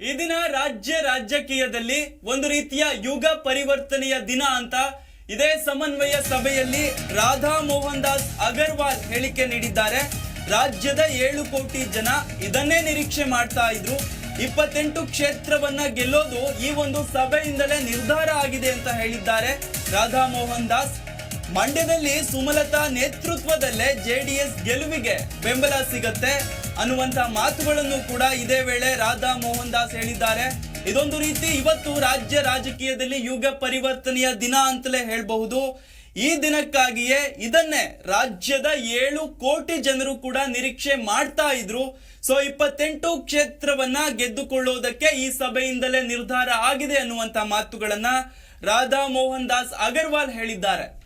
ಈ ದಿನ ರಾಜ್ಯ ರಾಜಕೀಯದಲ್ಲಿ ಒಂದು ರೀತಿಯ ಯುಗ ಪರಿವರ್ತನೆಯ ದಿನ ಅಂತ ಇದೇ ಸಮನ್ವಯ ಸಭೆಯಲ್ಲಿ ರಾಧಾ ಮೋಹನ್ ದಾಸ್ ಅಗರ್ವಾಲ್ ಹೇಳಿಕೆ ನೀಡಿದ್ದಾರೆ. ರಾಜ್ಯದ ಏಳು ಕೋಟಿ ಜನ ಇದನ್ನೇ ನಿರೀಕ್ಷೆ ಮಾಡ್ತಾ ಇದ್ರು. ಇಪ್ಪತ್ತೆಂಟು ಕ್ಷೇತ್ರವನ್ನ ಗೆಲ್ಲೋದು ಈ ಒಂದು ಸಭೆಯಿಂದಲೇ ನಿರ್ಧಾರ ಆಗಿದೆ ಅಂತ ಹೇಳಿದ್ದಾರೆ ರಾಧಾ ಮೋಹನ್ ದಾಸ್. ಮಂಡ್ಯದಲ್ಲಿ ಸುಮಲತಾ ನೇತೃತ್ವದಲ್ಲೇ ಜೆಡಿಎಸ್ ಗೆಲುವಿಗೆ ಬೆಂಬಲ ಸಿಗತ್ತೆ. ಅನ್ನುವಂತ ಮಾತುಗಳನ್ನು ಕೂಡ ಇದೇ ವೇಳೆ ರಾಧಾ ಮೋಹನ್ ದಾಸ್ ಹೇಳಿದ್ದಾರೆ. ಇದೊಂದು ರೀತಿ ಇವತ್ತು ರಾಜ್ಯ ರಾಜಕೀಯದಲ್ಲಿ ಯುಗ ಪರಿವರ್ತನೆಯ ದಿನ ಅಂತಲೇ ಹೇಳಬಹುದು. ಈ ದಿನಕ್ಕಾಗಿಯೇ ಇದನ್ನೇ ರಾಜ್ಯದ ಏಳು ಕೋಟಿ ಜನರು ಕೂಡ ನಿರೀಕ್ಷೆ ಮಾಡ್ತಾ ಇದ್ರು. ಸೊ, ಇಪ್ಪತ್ತೆಂಟು ಕ್ಷೇತ್ರವನ್ನ ಗೆದ್ದುಕೊಳ್ಳುವುದಕ್ಕೆ ಈ ಸಭೆಯಿಂದಲೇ ನಿರ್ಧಾರ ಆಗಿದೆ ಅನ್ನುವಂತ ಮಾತುಗಳನ್ನ ರಾಧಾ ಮೋಹನ್ ದಾಸ್ ಅಗರ್ವಾಲ್ ಹೇಳಿದ್ದಾರೆ.